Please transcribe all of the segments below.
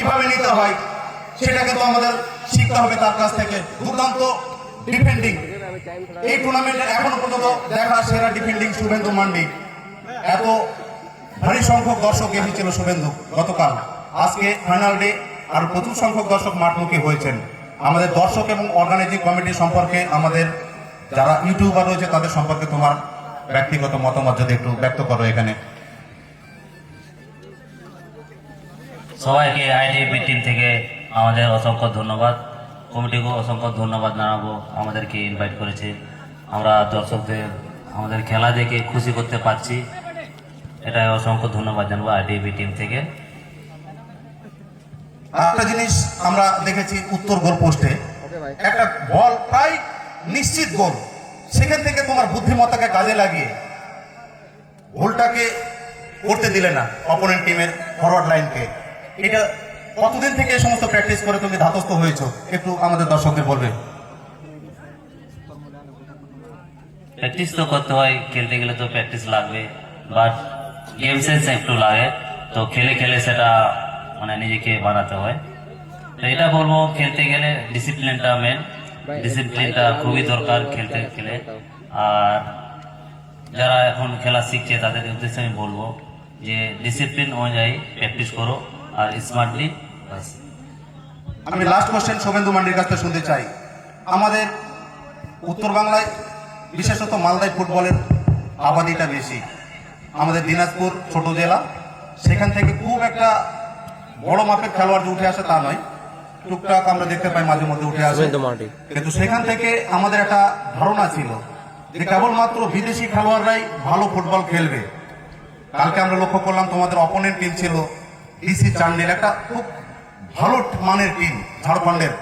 কীভাবে নিতে হয় সেটা কিন্তু আমাদের শিখতে হবে তার কাছ থেকে। দুর্দান্ত ডিফেন্ডিং এই টুর্নামেন্টে এখনও পর্যন্ত দেখা সেরা ডিফেন্ডিং শুভেন্দু মান্ডি। এত ভারী সংখ্যক দর্শক এসেছিল শুভেন্দু গতকাল। আজকে ফাইনাল ডে আর প্রচুর সংখ্যক দর্শক মাঠমুখী হয়েছেন। আমাদের দর্শক এবং অর্গানাইজিং কমিটি সম্পর্কে আমাদের যারা ইউটিউবার রয়েছে, তাদের সম্পর্কে তোমার ব্যক্তিগত মতামত যদি একটু ব্যক্ত করো এখানে। সবাইকে আইডিপি টিম থেকে আমাদের অসংখ্য ধন্যবাদ। কমিটিকে অসংখ্য ধন্যবাদ জানাব, আমাদেরকে ইনভাইট করেছে। আমরা দর্শকদের, আমাদের খেলা দেখে খুশি করতে পারছি। এটাই অসংখ্য ধন্যবাদ জানাব আইডিপি টিম থেকে। একটা জিনিস আমরা দেখেছি উত্তর গোল পোস্টে। একটা বল প্রায় নিশ্চিত গোল। সেখান থেকে তোমার বুদ্ধিমত্তাকে কাজে লাগিয়ে গোলটাকে করতে দিলে না অপোনেন্ট টিমের ফরওয়ার্ড লাইনকে এটা কতদিন থেকে এই সমস্ত প্র্যাকটিস করে তুমি ধাতস্থ হয়েছো? একটু আমাদের দর্শকদের বলবে। প্র্যাকটিস তো করতে হয়, খেলতে গেলে তো প্র্যাকটিস লাগবে বাট গেম সেন্স একটু লাগে। তো খেলে খেলে সেটা মানে নিজেকে বানাতে হয়। তো এটা বলব, খেলতে গেলে ডিসিপ্লিনটা মেন ডিসিপ্লিনটা খুবই দরকার খেলতে গেলে। আর যারা এখন খেলা শিখছে, তাদের উদ্দেশ্যে আমি বলব যে ডিসিপ্লিন অনুযায়ী প্র্যাকটিস করো। আর স্মার্টলি আমি লাস্ট কোশ্চেন শুভেন্দু মান্ডির কাছ থেকে শুনতে চাই। আমাদের উত্তর বাংলায় বিশেষত মালদায় ফুটবলের আবাদিটা বেশি। আমাদের দিনাজপুর ছোট জেলা সেখান থেকে খুব একটা বড় মাপের খেলোয়াড় যে উঠে আসে তা নয়। টুকটাক আমরা দেখতে পাই মাঝে মধ্যে উঠে আসে। কিন্তু সেখান থেকে আমাদের একটা ধারণা ছিল যে কেবলমাত্র বিদেশি খেলোয়াড়রাই ভালো ফুটবল খেলবে। কালকে আমরা লক্ষ্য করলাম তোমাদের অপোনেন্ট টিম ছিল ডিসি চান্ডেল একটা খুব ভালো মানের টিম ঝাড়খণ্ডের।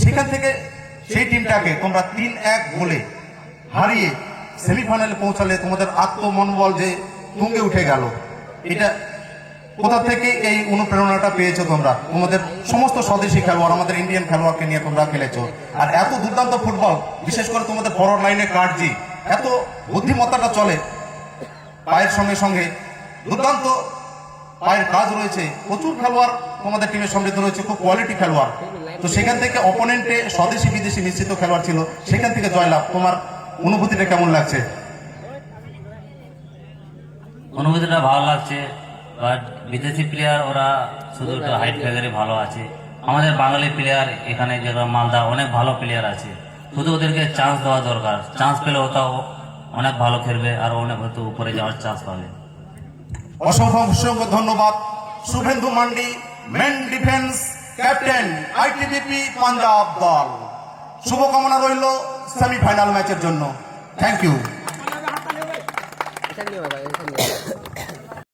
সেখান থেকে সেই টিমটাকে তোমরা তিন এক গোলে হারিয়ে সেমিফাইনালে পৌঁছালে তোমাদের আত্মমনোবল যে তুঙ্গে উঠে গেল। এটা কোথা থেকে এই অনুপ্রেরণাটা পেয়েছ তোমরা? তোমাদের সমস্ত স্বদেশি খেলোয়াড়, আমাদের ইন্ডিয়ান খেলোয়াড়কে নিয়ে তোমরা খেলেছো। আর এত দুর্দান্ত ফুটবল, বিশেষ করে তোমাদের ফরওয়ার্ড লাইনে কাটজি, এত বুদ্ধিমত্তাটা চলে। পায়ের সঙ্গে সঙ্গে দুর্দান্ত পায়ের কাজ রয়েছে, প্রচুর খেলোয়াড় তোমাদের টিমের সমৃদ্ধ রয়েছে, খুব কোয়ালিটি খেলোয়াড়। তো সেখান থেকে অপোনেন্টে স্বদেশি, বিদেশি নিশ্চিত খেলোয়াড় ছিল, সেখান থেকে জয়লাভ। তোমার অনুভূতিটা কেমন লাগছে? অনুভূতিটা ভালো লাগছে বিদেশি প্লেয়ার ওরা শুধু হাইট ফ্যাগারে ভালো আছে। আমাদের বাঙালি প্লেয়ার এখানে যেগুলো মালদা, অনেক ভালো প্লেয়ার আছে। শুধু ওদেরকে চান্স দেওয়া দরকার। চান্স পেলে ওটাও অনেক ভালো খেলবে, আর অনেক হয়তো উপরে যাওয়ার চান্স পাবে। অসংখ্য অসংখ্য ধন্যবাদ। Shuvendu Mandi, main defence captain, ITBP Punjab দল। শুভকামনা রইল সেমিফাইনাল ম্যাচের জন্য। Thank you